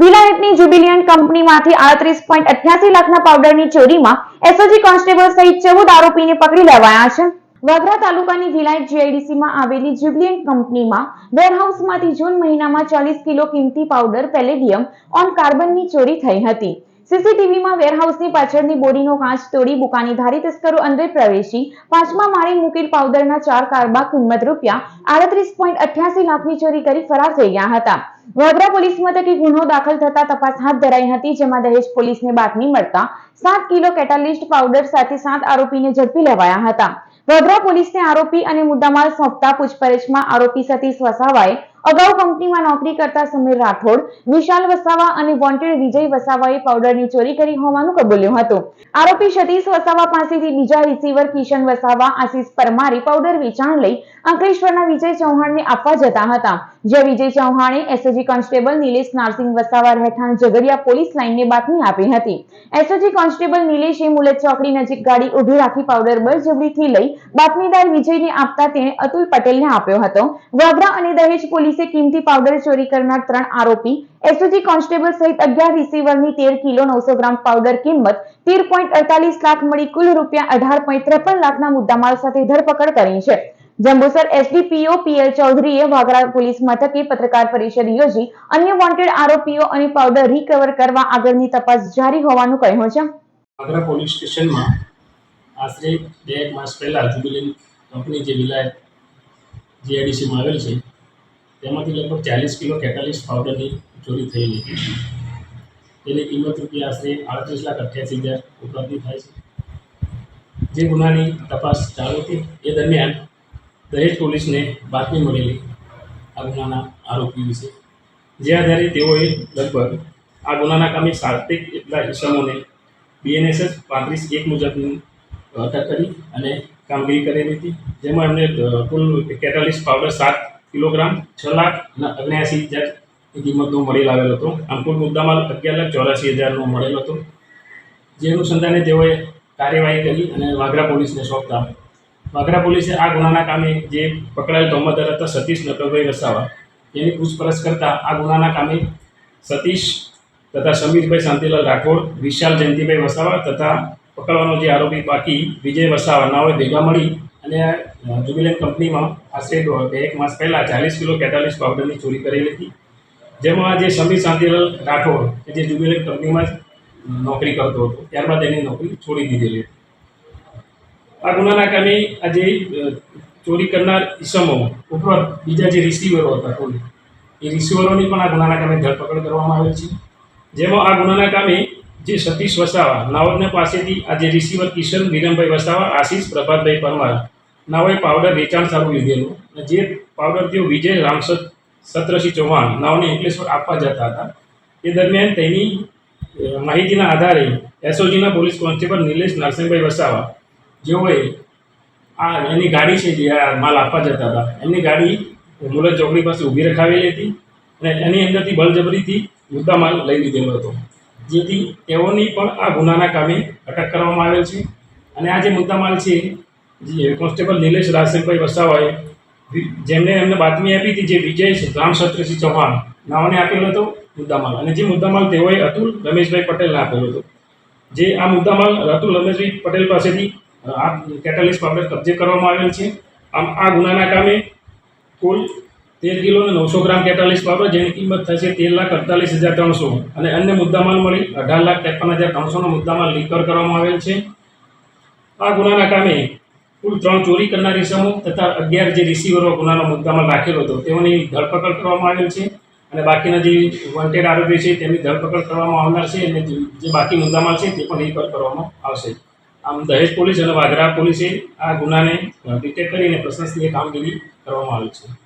વિલાયતની જુબિલિયન કંપનીમાંથી આડત્રીસ પોઈન્ટ અઠ્યાસી લાખના પાવડરની ચોરીમાં એસઓજી કોન્સ્ટેબલ સહિત ચૌદ આરોપીને પકડી લેવાયા છે. વાગરા તાલુકાની વિલાયત જીઆઈડીસીમાં આવેલી જ્યુબિલિયન્ટ કંપનીમાં વેરહાઉસમાંથી જૂન મહિનામાં ચાલીસ કિલો કિંમતી પાવડર પેલેડિયમ ઓન કાર્બનની ચોરી થઈ હતી. સીસીટીવીમાં વેરહાઉસની પાછળની બોરીનો કાચ તોડી બુકાની ધારી તસ્કરો અંદર પ્રવેશી. પાંચમા માળે મૂકેલ પાવડરના ચાર કારબા કિંમત રૂપિયા આડત્રીસ લાખની ચોરી કરી ફરાર થઈ ગયા હતા. વડોદરા પોલીસ મથકે ગુનો દાખલ થતા તપાસ હાથ ધરાઈ હતી, જેમાં દહેજ પોલીસને બાતમી મળતા સાત કિલો કેટાલિસ્ટ પાવડર સાથે સાત આરોપીને ઝડપી લેવાયા હતા. વડોદરા પોલીસને આરોપી અને મુદ્દામાલ સોંપતા પૂછપરછમાં આરોપી સતીશ વસાવાએ અગાઉ કંપનીમાં નોકરી કરતા સમીર રાઠોડ, વિશાલ વસાવા અને વોન્ટેડ વિજય વસાવાએ પાવડરની ચોરી કરી હોવાનું કબૂલ્યું હતું. આરોપી સતીશ વસાવા પાસેથી બીજા રિસીવર કિશન વસાવા, આશીષ પરમારે પાવડર વેચાણ લઈ અંકલેશ્વરના વિજય ચૌહાણને આપવા જતા હતા. જે વિજય ચૌહાણે એસઓજી કોન્સ્ટેબલ નિલેશ નારસિંહ વસાવા રહેઠાણ ઝઘડિયા પોલીસ લાઇનને બાતમી આપી હતી. એસઓજી કોન્સ્ટેબલ નિલેશે મુલત ચોકડી નજીક ગાડી ઊભી રાખી પાવડર બળજબરીથી લઈ બાતમીદાર વિજયને આપતા તેણે અતુલ પટેલને આપ્યો હતો. વાગરા અને દહેજ પોલીસે કિંમતી પાવડર ચોરી કરનાર ત્રણ આરોપી. એસઓજી કોન્સ્ટેબલ સહિત અગિયાર રિસીવરની તેર કિલો નવસો ગ્રામ પાવડર કિંમત તેર પોઈન્ટ અડતાલીસ લાખ મળી કુલ રૂપિયા અઢાર પોઈન્ટ ત્રેપન લાખના મુદ્દામાલ સાથે ધરપકડ કરી છે. જંબુસર એસડીપીઓ પીએલ ચૌધરીએ વાગરા પોલીસ મથકે પત્રકાર પરિષદ યોજી અન્ય વોન્ટેડ આરોપીઓ અને પાવડર રિકવર કરવા આગળની તપાસ જારી હોવાનું કહ્યું છે. વાગરા પોલીસ સ્ટેશનમાં આશરે બે એક માસ પહેલાં જુબિલિન કંપની જે વિલાયત જીઆઈડીસીમાં આવેલ છે તેમાંથી લગભગ ચાલીસ કિલો કેટાલિસ પાવડરની ચોરી થયેલી. તેની કિંમત રૂપિયા આશરે આડત્રીસ લાખ અઠ્યાસી હજાર ઉપલબ્ધિ થાય છે. જે ગુનાની તપાસ ચાલુ હતી, એ દરમિયાન દહેજ પોલીસને બાતમી મળેલી આ ગુનાના આરોપી વિશે. જે આધારે તેઓએ લગભગ આ ગુનાના કામે સાર્થિક એટલા ઇસમોને બીએનએસએસ પાંત્રીસ એક મુજબની અટક કરી અને કામગીરી કરેલી હતી. જેમાં એમને કુલ કેટાલિસ પાવડર સાત કિલોગ્રામ છ લાખ અને અગ્યાસી હજારની કિંમતનો મળી આવેલો હતો. આમ કુલ મુદ્દામાલ અગિયાર લાખ ચોરાસી હજારનો મળેલો હતો. જે અનુસંધાને તેઓએ કાર્યવાહી કરી અને વાગરા પોલીસને સોંપતા. વાગરા પોલીસે આ ગુનાના કામે જે પકડાયેલ તોમતદાર હતા સતીશ નકલભાઈ વસાવા એની પૂછપરછ કરતા આ ગુનાના કામે સતીશ તથા સમીરભાઈ શાંતિલાલ રાઠોડ, વિશાલ જયંતિભાઈ વસાવા તથા પકડવાનો જે આરોપી બાકી વિજય વસાવા, નાઓએ ભેગા મળી અને જુબિલેન્ટ કંપનીમાં આશરે બે એક માસ પહેલાં ચાલીસ કિલો કેતાલીસ પાવડરની ચોરી કરેલી હતી. જેમાં જે સમીર શાંતિલાલ રાઠોડ કે જે જુબિલેન્ટ કંપનીમાં જ નોકરી કરતો હતો, ત્યારબાદ એની નોકરી છોડી દીધેલી હતી. આ ગુનાના કામે આજે ચોરી કરનાર ઈસમો ઉપરાંત બીજા જે રિસીવરો હતા ટોલી એ રિસીવરોની પણ આ ગુનાના કામે ધરપકડ કરવામાં આવેલ છે. જેમાં આ ગુનાના કામે જે સતીશ વસાવા નાવદને પાસેથી આ જે રિસીવર કિશન વિરમભાઈ વસાવા, આશીષ પ્રભાતભાઈ પરમાર નાઓએ પાવડર વેચાણ સારું લીધેલું અને જે પાવડર તેઓ વિજય રામસદ સત્રસિંહ ચૌહાણ નાઓને એકલેશ્વર આપવા જતા હતા. એ દરમિયાન તેની માહિતીના આધારે એસઓજીના પોલીસ કોન્સ્ટેબલ નિલેશ નરસિંહભાઈ વસાવા જેઓએ આ એની ગાડી છે જે આ માલ આપવા જતા હતા, એમની ગાડી મુલત ચોકડી પાસે ઊભી રખાવેલી હતી અને એની અંદરથી બળજબરીથી મુદ્દા માલ લઈ લીધેલો હતો. જેથી તેઓની પણ આ ગુનાના કામે અટક કરવામાં આવેલ છે અને આ જે મુદ્દામાલ છે જે કોન્સ્ટેબલ નિલેશ રાજસિંહભાઈ વસાવાએ જેમને એમને બાતમી આપી હતી જે વિજય રામસત્રસિંહ ચૌહાણ નામને આપેલો હતો મુદ્દામાલ. અને જે મુદ્દામાલ તેઓએ અતુલ રમેશભાઈ પટેલને આપેલો હતો. જે આ મુદ્દામાલ અતુલ રમેશભાઈ પટેલ પાસેથી આ કેટાલિસ્ટ પાવડર કબજે કરવામાં આવેલ છે. આમ, આ ગુનાના કામે કુલ તેર કિલો અને નવસો ગ્રામ કેટાલિસ પાવડર, જેની કિંમત થશે તેર લાખ અડતાલીસ હજાર ત્રણસો. અને અન્ય મુદ્દામાલ મળી અઢાર લાખ ત્રેપન હજાર ત્રણસોનો મુદ્દામાલ લીકર કરવામાં આવેલ છે. આ ગુનાના કામે કુલ ત્રણ ચોરી કરનાર ઇસમો તથા અગિયાર જે રિસીવરો ગુનાનો મુદ્દામાં રાખેલો હતો, તેઓની ધરપકડ કરવામાં આવેલ છે અને બાકીના જે વોન્ટેડ આરોપી છે તેમની ધરપકડ કરવામાં આવનાર છે અને જે બાકી મુદ્દામાં છે તે પણ રિકવર કરવામાં આવશે. આમ દહેજ પોલીસ અને વાઘરા પોલીસે આ ગુનાને ડિટેક્ટ કરીને પ્રશંસનીય કામગીરી કરવામાં આવી છે.